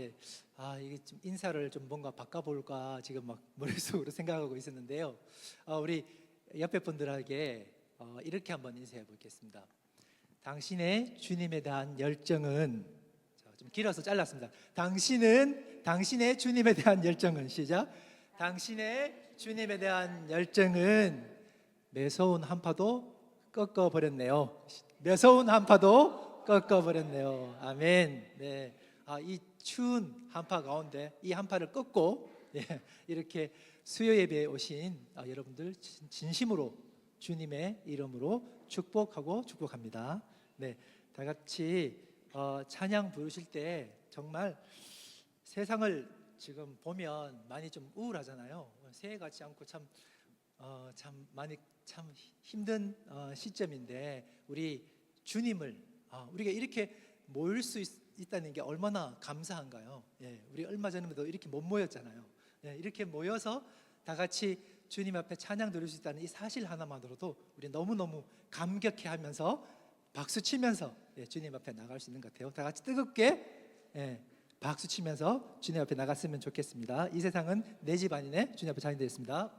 네. 아, 이게 좀 인사를 좀 뭔가 바꿔볼까 지금 막 머릿속으로 생각하고 있었는데요. 어, 우리 옆에 분들에게 어, 이렇게 한번 인사해 보겠습니다. 당신의 주님에 대한 열정은 자, 좀 길어서 잘랐습니다. 당신은 당신의 주님에 대한 열정은 시작. 당신의 주님에 대한 열정은 매서운 한파도 꺾어 버렸네요. 매서운 한파도 꺾어 버렸네요. 아멘. 네. 아, 이 추운 한파 가운데 이 한파를 꺾고 예, 이렇게 수요 예배에 오신 아, 여러분들 진- 진심으로 주님의 이름으로 축복하고 축복합니다. 네, 다 같이 어, 찬양 부르실 때 정말 세상을 지금 보면 많이 좀 우울하잖아요. 새해 같지 않고 참, 어, 참 많이 참 힘든 어, 시점인데 우리 주님을 아, 우리가 이렇게 모일 수 있, 다는게 얼마나 감사한가요? 예, 우리 얼마 전에도 이렇게 못 모였잖아요. 예, 이렇게 모여서 다 같이 주님 앞에 찬양 드릴 수 있다는 이 사실 하나만으로도 우리 너무 너무 감격해 하면서 박수 치면서 예, 주님 앞에 나갈 수 있는 것 같아요. 다 같이 뜨겁게 예, 박수 치면서 주님 앞에 나갔으면 좋겠습니다. 이 세상은 내 집 아니네. 주님 앞에 찬양 드리겠습니다.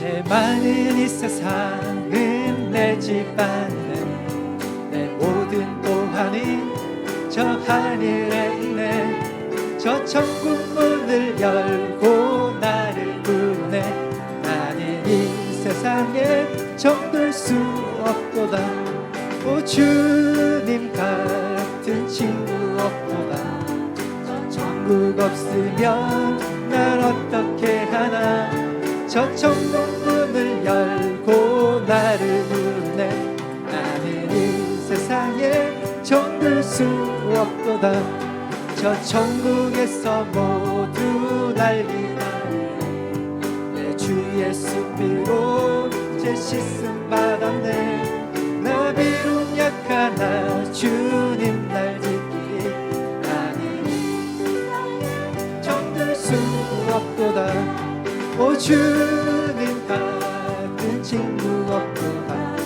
죄 많은 이 세상은 내집 아니네 내 모든 보안이 저 하늘에 있네. 저 천국 문을 열고 나를 부르네. 나는 이 세상에 정들 수 없도다. 오 주님 같은 친구 없도다. 천국 없으면 날 어떻게 하나 저 천국 문을 열고 나를 부르네. 나는 이 세상에 정들 수 없도다. 저 천국에서 모두 날 기다리네 내 주 예수 피로 제 씻음 받았네. 나 비록 약하나 주님 날 지키리. 나는 이 세상에 정들 수 없도다 오 주님 같은 친구 없도다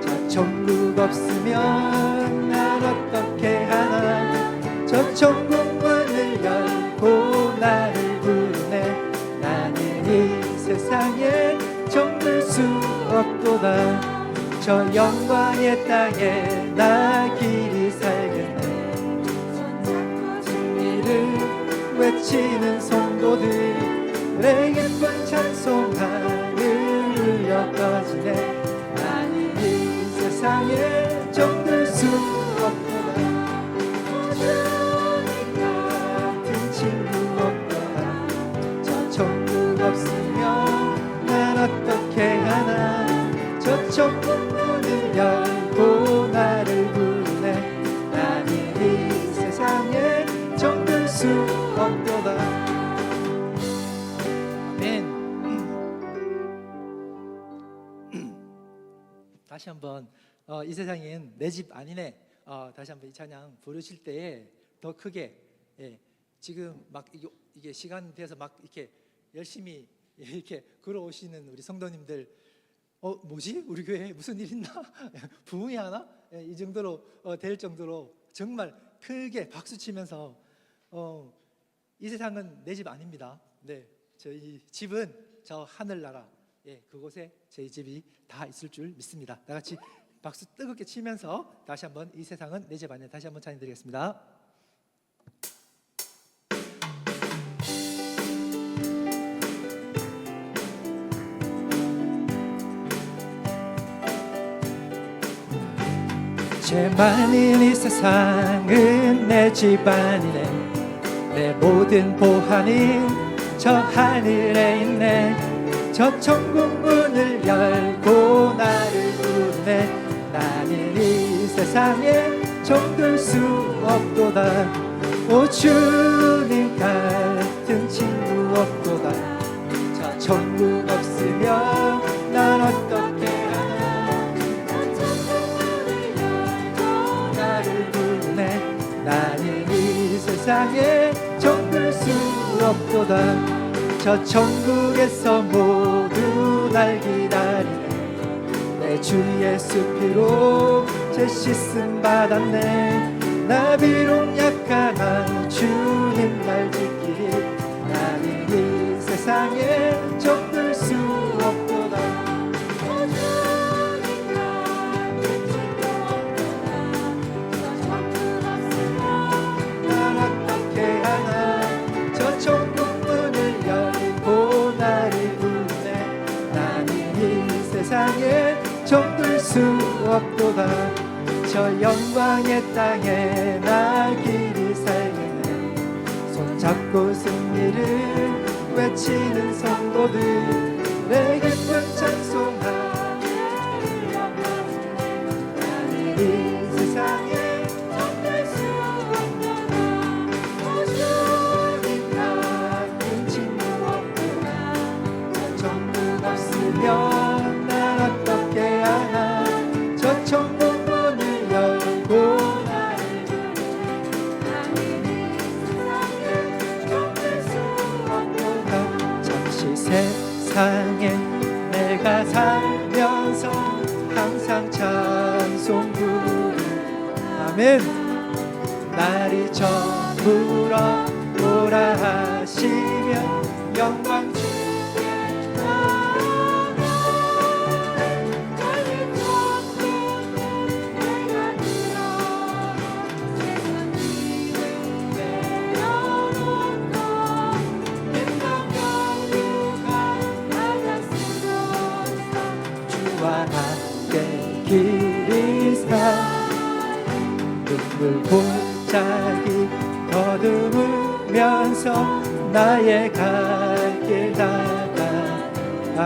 저 천국 없으면 날 어떻게 하나 저 천국 문을 열고 나를 부르네. 나는 이 세상에 정들 수 없도다. 저 영광의 땅에 나 길이 살겠네. 승리를 외치는 성도들의 예쁜 찬송하늘 울려 퍼지네. 나는 이 세상에 정들 수 없도다 주님 같은 친구 없도다 저 천국 없으면 난 어떻게 하나. 저 천국 다시 한번 어, 이 세상엔 내 집 아니네. 어, 다시 한번 이 찬양 부르실 때에 더 크게 예, 지금 막 이게, 이게 시간 돼서 막 이렇게 열심히 이렇게 걸어오시는 우리 성도님들 어 뭐지? 우리 교회에 무슨 일 있나? 부흥이 하나? 예, 이 정도로 어, 될 정도로 정말 크게 박수 치면서 어, 이 세상은 내 집 아닙니다. 네, 저희 집은 저 하늘나라 예, 그곳에 저희 집이 다 있을 줄 믿습니다. 다 같이 박수 뜨겁게 치면서 다시 한번 이 세상은 내집 아니야 다시 한번 찬양드리겠습니다. 죄 많은 이 세상은 내 집안이네 내 모든 보안이 저 하늘에 있네 저 천국 문을 열고 나를 부르네. 나는 이 세상에 정들 수 없도다. 오 주님 같은 친구 없도다. 저 천국 없으면 난 어떻게 하나. 나를 부르네. 나는 이 세상에 정들 수 없도다 저 천국에서 모두 날 기다리네. 내 주 예수 피로 제 씻음 받았네. 나 비록 약한 한 주님 날 지키리 나는 이 세상에 좀 땅에.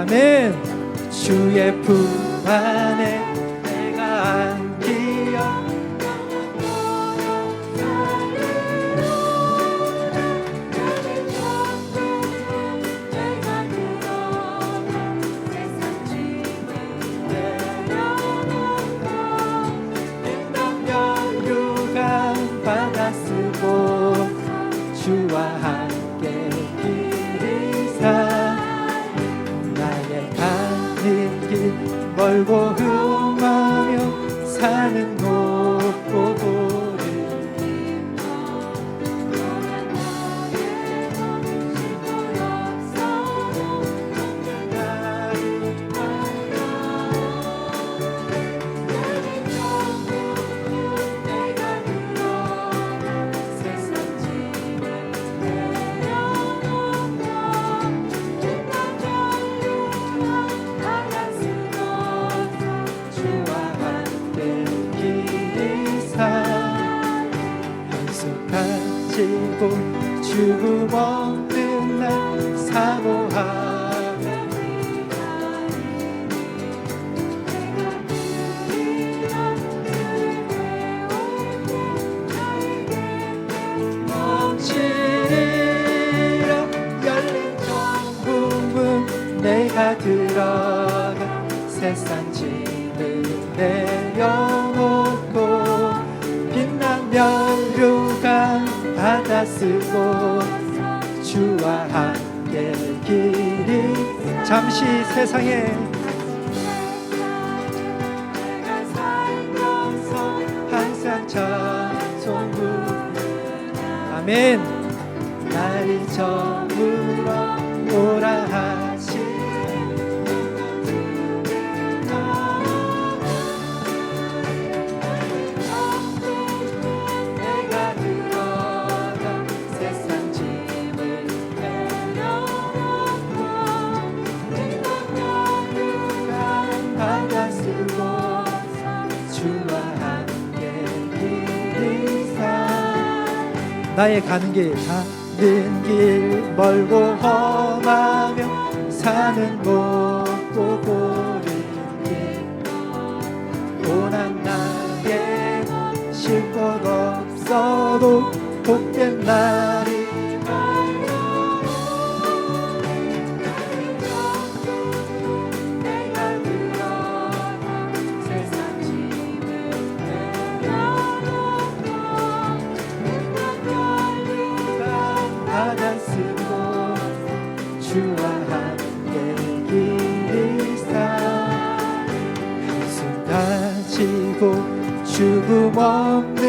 아멘. 주의 품 내 영혼도 빛난 면류가 받아쓰고 주와 함께 길이 잠시 세상에 내가 살면서 항상 찬송부 아멘. 날이 저물어 오라 나의 가는 길 가는 길 멀고 험하며 사는 곳. one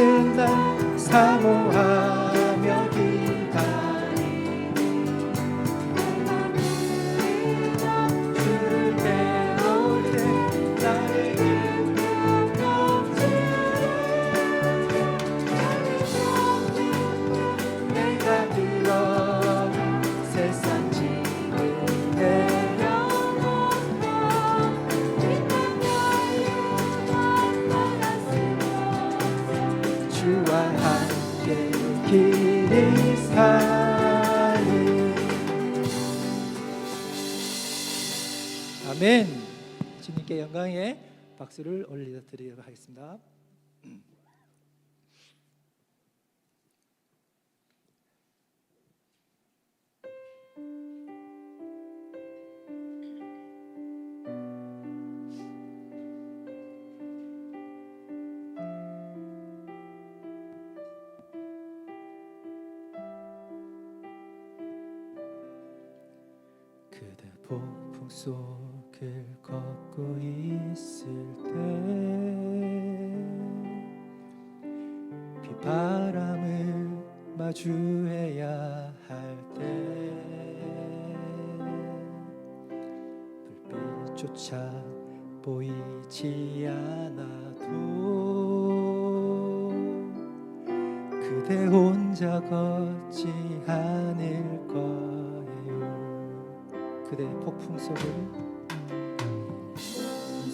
주님께 영광의 박수를 올려드리도록 하겠습니다. 그대 폭풍 속 을 걷고 있을 때 비바람을 마주해야 할 때 불빛조차 보이지 않아도 그대 혼자 걷지 않을 거예요. 그대 폭풍 속을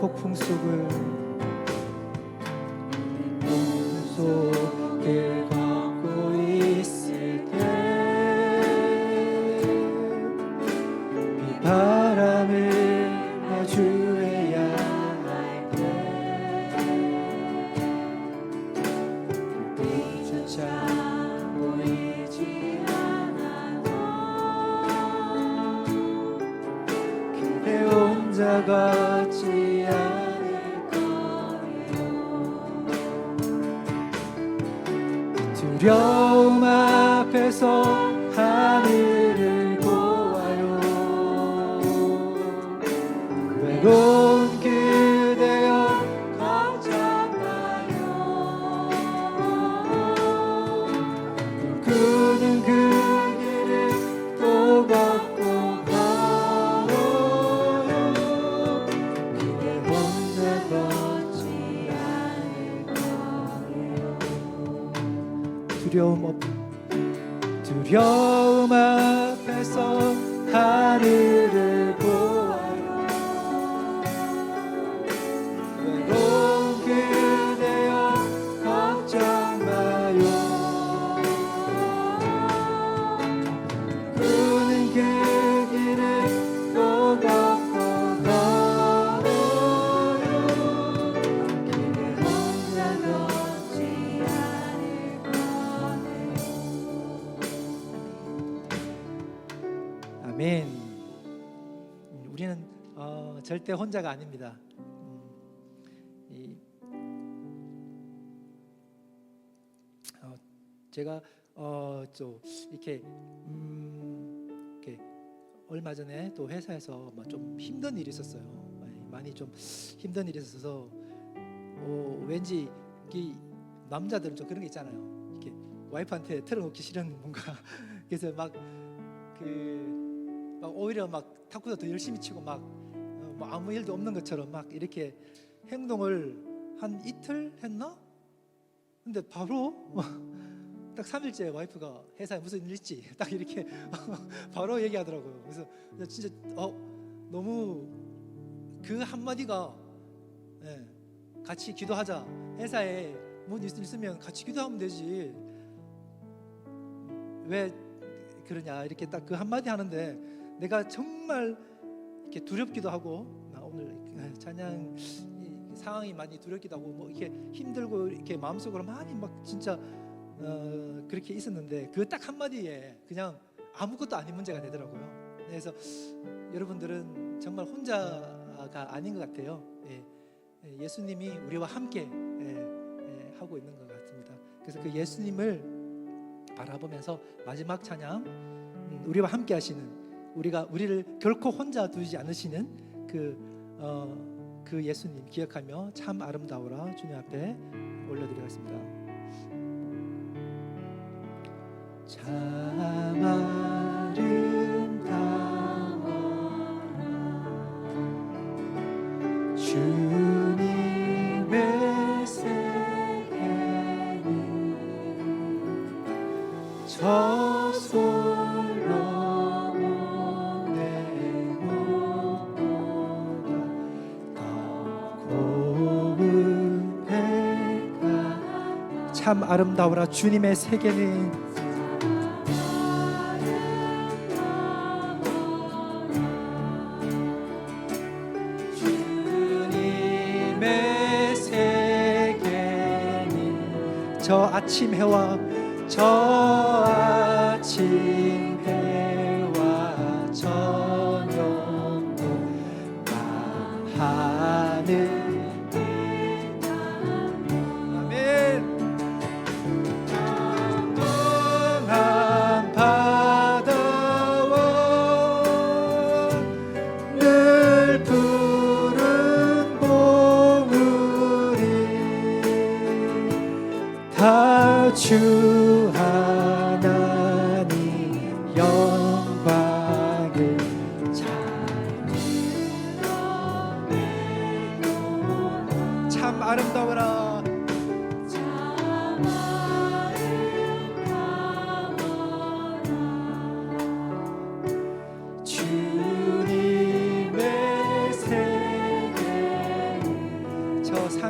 폭풍 속을 혼자 걷지 않을 거예요. 두려움 앞에서 두려움 없 두려움 앞에서 하늘을 우리는 어, 절대 혼자가 아닙니다 음, 이, 어, 제가 어, 또 이렇게 음, 이렇게 얼마 전에 또 회사에서 뭐좀 힘든 일이 있었어요. 많이, 좀 힘든 일이 있어서 어, 왠지 이 남자들은 좀 그런 게 있잖아요. 이렇게 와이프한테 틀어놓기 싫은 뭔가 그래서 막그 막 오히려 막 탁구도 더 열심히 치고 막 어, 뭐 아무 일도 없는 것처럼 막 이렇게 행동을 한 이틀 했나? 근데 바로 딱 3일째 와이프가 회사에 무슨 일 있지? 딱 이렇게 바로 얘기하더라고요. 그래서 나 진짜 어 너무 그 한마디가 예, 같이 기도하자. 회사에 문 있- 있으면 같이 기도하면 되지. 왜 그러냐 이렇게 딱 그 한마디 하는데 내가 정말 이렇게 두렵기도 하고 나 오늘 찬양 이 상황이 많이 두렵기도 하고 뭐 이렇게 힘들고 이렇게 마음속으로 많이 막 진짜 어, 그렇게 있었는데 그 딱 한마디에 그냥 아무것도 아닌 문제가 되더라고요. 그래서 여러분들은 정말 혼자가 아닌 것 같아요. 예, 예, 예수님이 우리와 함께 예, 예, 하고 있는 것 같습니다. 그래서 그 예수님을 바라보면서 마지막 찬양 음, 우리와 함께 하시는 우리가 우리를 결코 혼자 두지 않으시는 그, 어, 그 예수님 기억하며 참 아름다워라 주님 앞에 올려드리겠습니다. 참 참 아름다워라 주님의 세계는. 주님의 세계는 저 아침 해와 저 아침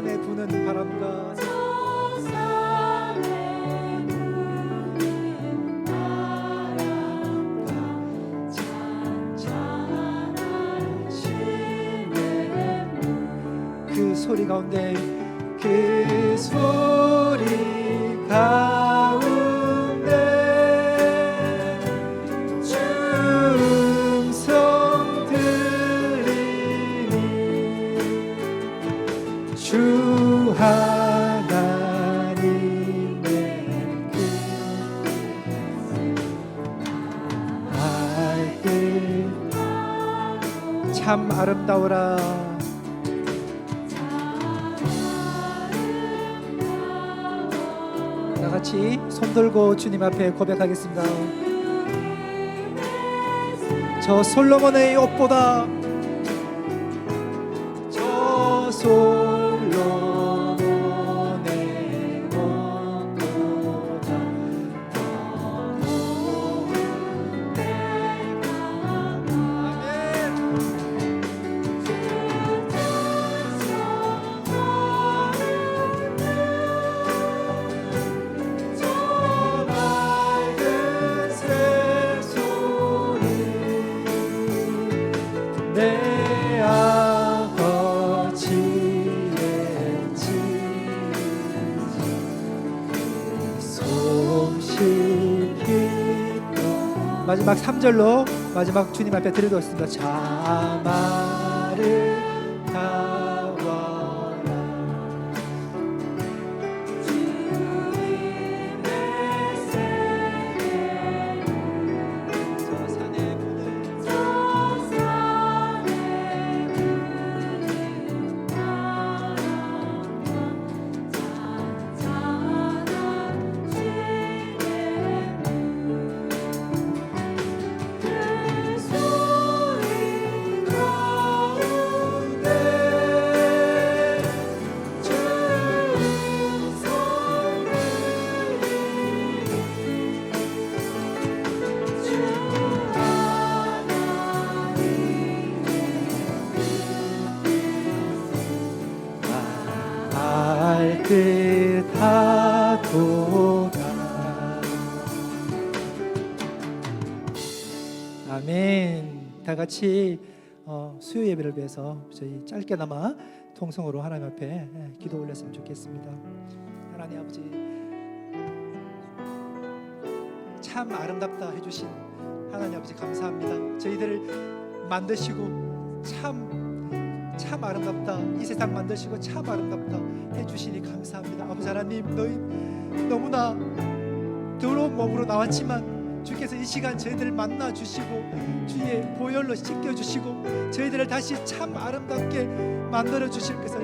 저 산에 부는 바람과 그 소리 가운데 그 참 아름다워라 다 같이 손 들고 주님 앞에 고백하겠습니다. 저 솔로몬의 옷보다 저 솔 마지막 3절로 마지막 주님 앞에 드리도록습니다. 참 아름 아멘. 다 같이 어, 수요 예배를 위해서 저희 짧게나마 통성으로 하나님 앞에 예, 기도 올렸으면 좋겠습니다. 하나님 아버지 참 아름답다 해주신 하나님 아버지 감사합니다. 저희들을 만드시고 참 참 아름답다. 이 세상 만드시고 참 아름답다 해주시니 감사합니다. 아버지 하나님 너희 너무나 더러운 몸으로 나왔지만 주께서 이 시간 저희들을 만나 주시고 주의 보혈로 씻겨 주시고 저희들을 다시 참 아름답게 만들어 주실 것을